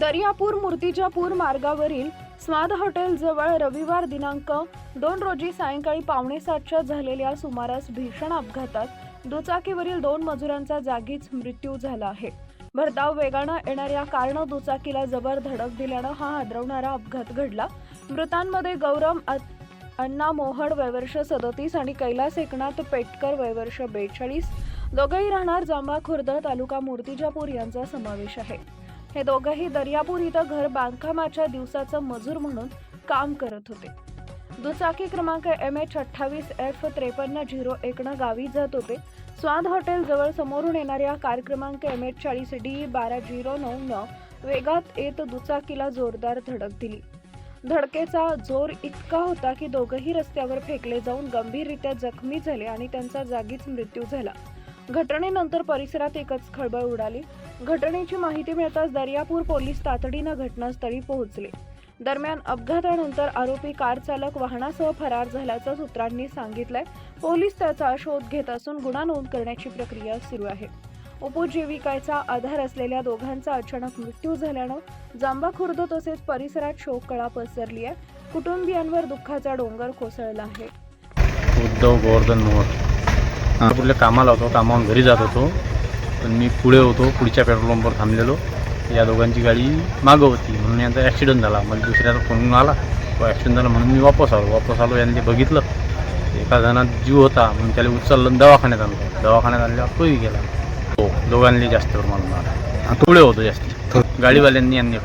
दर्यापूर मूर्तिजापूर मार्गावरील स्वाद हॉटेलजवळ रविवार दिनांक दोन रोजी सायंकाळी पावणे सातच्या झालेल्या सुमारास भीषण अपघातात दुचाकीवरील दोन मजुरांचा जागीच मृत्यू झाला आहे. भरधाव वेगानं येणाऱ्या कारनं दुचाकीला जबर धडक दिल्यानं हा हादरवणारा अपघात घडला. मृतांमध्ये गौरम अण्णा मोहड वयवर्ष सदतीस आणि कैलास एकनाथ पेटकर वयवर्ष बेचाळीस. दोघंही राहणार जांबा खुर्द तालुका मूर्तिजापूर यांचा समावेश आहे. हे दोघंही दर्यापूर इथं घर बांधकामाच्या दिवसाचं मजूर म्हणून काम करत होते. दुचाकी क्रमांक एम एच अठ्ठावीस एफ त्रेपन्न झिरो एकनं गावी जात होते. स्वाद हॉटेल जवळ समोरून येणाऱ्या कार क्रमांक एम एच चाळीस डी बारा झिरो नऊ नऊ वेगात येत दुचाकीला जोरदार धडक दिली. धडकेचा जोर इतका होता की दोघंही रस्त्यावर फेकले जाऊन गंभीररित्या जखमी झाले आणि त्यांचा जागीच मृत्यू झाला. घटनेनंतर परिसरात एकच खळबळ उडाली. घटनेची माहिती मिळताच दर्यापूर पोलीस तातडीनं घटनास्थळी पोहोचले. दरम्यान अपघातानंतर आरोपी कार चालक वाहनासह फरार झाल्याचं सूत्रांनी सांगितलंय. पोलीस त्याचा शोध घेत असून गुन्हा नोंद करण्याची प्रक्रिया सुरू आहे. उपजीविकाचा आधार असलेल्या दोघांचा अचानक मृत्यू झाल्यानं जांबाखुर्द तसेच परिसरात शोककळा पसरली आहे कुटुंबियांवर दुःखाचा डोंगर कोसळला आहे. उद्धव गोवर्धन मोहोळ. कुठल्या कामाला होतो कामावरून घरी जात होतो. पण मी पुढे होतो पुढच्या पेट्रोल पंपवर थांबलेलो. या दोघांची गाडी मागं होती. म्हणून यांचा ॲक्सिडेंट झाला. मला दुसऱ्याचा फोन आला. तो ॲक्सिडेंट झाला म्हणून मी वापस आलो. वापस आलो यांनी बघितलं. एका जणात जीव होता. म्हणून त्याला उचललं दवाखान्यात आणलं. दवाखान्यात आणल्यावर तोही गेला. हो दोघांनी जास्त प्रमाण मारला. पुढे होतो जास्त. गाडीवाल्यांनी यांनी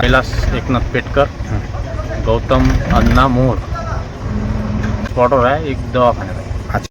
कैलास एकनाथ पेटकर गौतम अण्णा मोहोळ. स्पॉटवर आहे एक दवाखान्यात आहे.